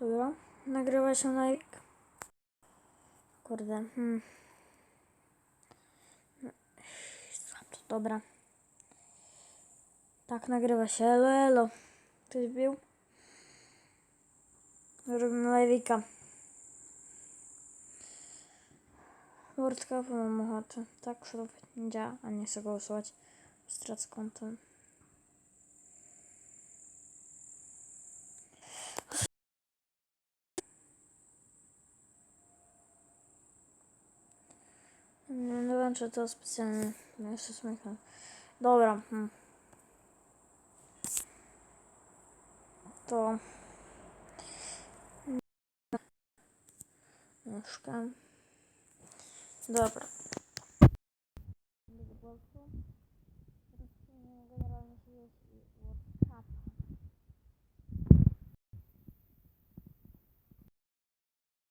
Dobra, nagrywa się na... Kurde, hmm. Słabo, Dobra. Tak, nagrywa się. Elo, elo. Ktoś bił? Robimy live'ika. Cup mam ochotę. Tak, śrub nie działa, a nie chcę głosować. Stracę konto. Nie, czy to specjalnie. No jeszcze śmiechem. Dobra. Hmm. To. Mieszkam. Dobra.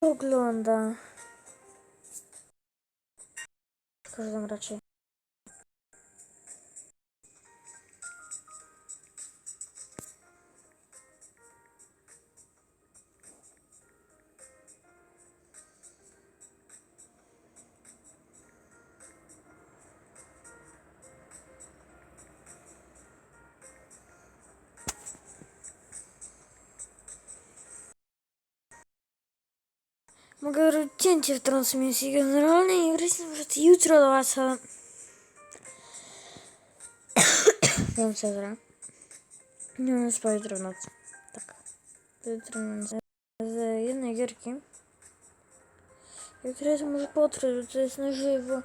Ogląda. Każdym raczej. Mogę robić cięcie w transmisji generalnej i wreszcie może jutro do was. Wiem co zrobię. Nie wiem, spać jutro w nocy. Tak. Jutro nocy. Z jednej gierki. Jutro jest może potrwać, bo to jest na żywo.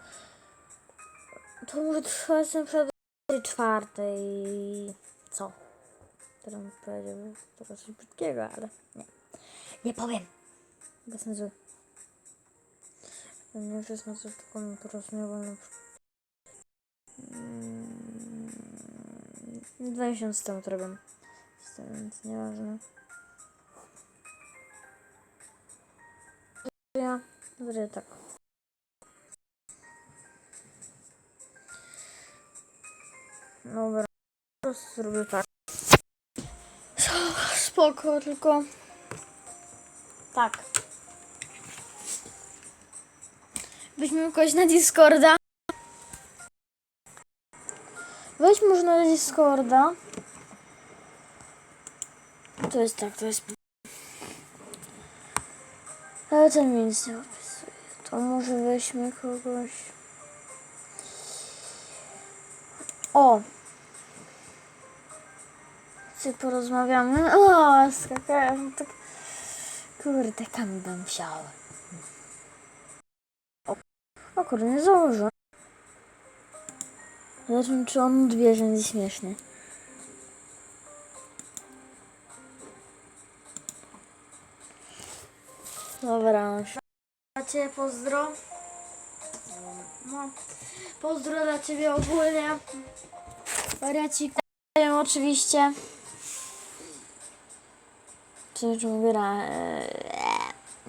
To może trwać na przykład do czwartej. Co? Teraz bym powiedział, że to coś brzydkiego, ale nie. Nie powiem. Bez sensu. Nie wszystko, co tylko mi teraz nie wolno. Mm, Dwa miesiące temu to robię. Więc nieważne. Ja zrobię tak. Dobra. Po prostu zrobię tak. Spoko, tylko... Tak. Weźmy kogoś na Discorda. Weź może na Discorda. To jest tak, to jest... Ale ten mi nic nie opisuje. To może weźmy kogoś... O! Czy porozmawiamy? O, skakałem tak... Kurde, kam wsiał. O kurde, nie założę. Zobaczmy, czy on odbierze, będzie śmieszny. Dobra. Dla Ciebie pozdro. No. Pozdro dla Ciebie ogólnie. Wariacik. Oczywiście. Czy gra? Eee,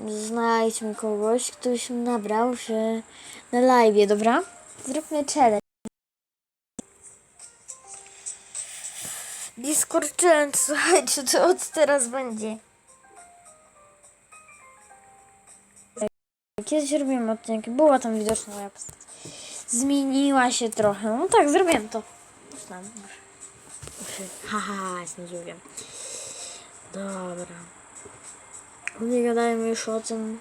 Znajdźmy kogoś, kto się nabrał się na live, dobra? Zróbmy challenge. Discord challenge, słuchajcie, to od teraz będzie. Kiedyś robiłem odcinek, była tam widoczna moja postać. Zmieniła się trochę. No tak, zrobiłem to. Już tam, już. Już, haha, znudziłem. Dobra. Nie gadajmy już o tym.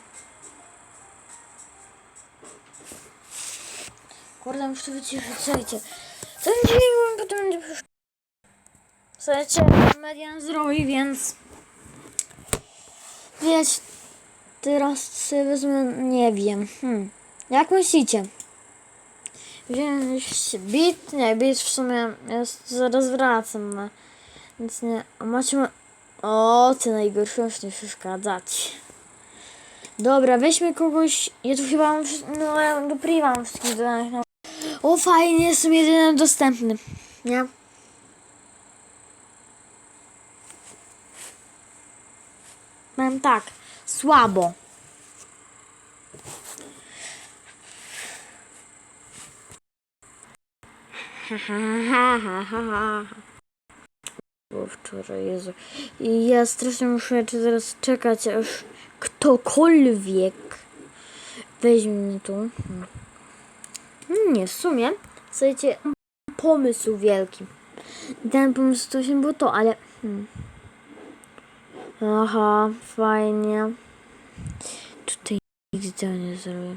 Kurde, muszę to wyciszyć, słuchajcie. Ten dźwięk potem będzie przyszło. Słuchajcie, median zrobi, więc... Wiecie, teraz sobie wezmę, nie wiem. Hmm. Jak myślicie? Wziąć bit? Nie, bit w sumie jest, zaraz wracam. no. Więc nie, macie... O, ty najgorszy już nie przeszkadzać. Dobra, weźmy kogoś. Ja tu chyba mam. No, ja do mam wszystkich dodanych. No. O, fajnie, jestem jedyny dostępny. Nie? Mam tak. Słabo. Ha, ha, ha, ha, ha. Wczoraj, Jezu. I ja strasznie muszę teraz czekać, aż ktokolwiek weźmie mnie tu. Hmm. Nie, w sumie, słuchajcie, pomysł wielki. Ten pomysł to się było to, ale... Hmm. Aha, fajnie. Tutaj tego nie zrobię.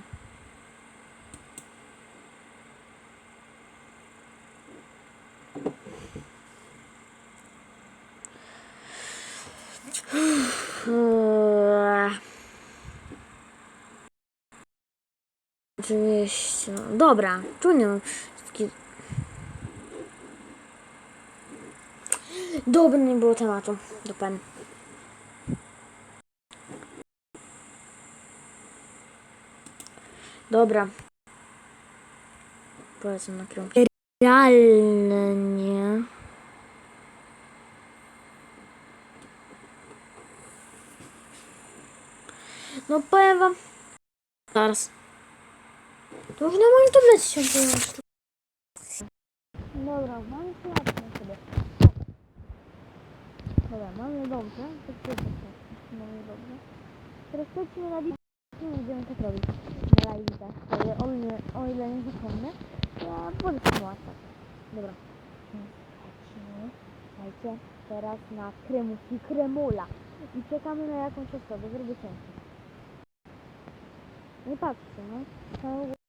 Oczywiście. no Dobra, tu nie mam wszystkich. Nie było tematu. Do pen. Dobra. Polecam na kierunku. Realnie. No powiem wam. Zaraz. To już na moim tablecie się pojawiło. Dobra, mam klapkę sobie. Dobra, mamy dobrze. To wszystko mamy dobrze. Teraz lecimy na listę i będziemy tak robić. Na live'ach. Ale o ile, o ile nie zapomnę, ja będę łatwiej. Dobra. Słuchajcie, teraz na kremus i kremula. I czekamy na jakąś osobę, żeby ciężko. Nie patrzcie, no.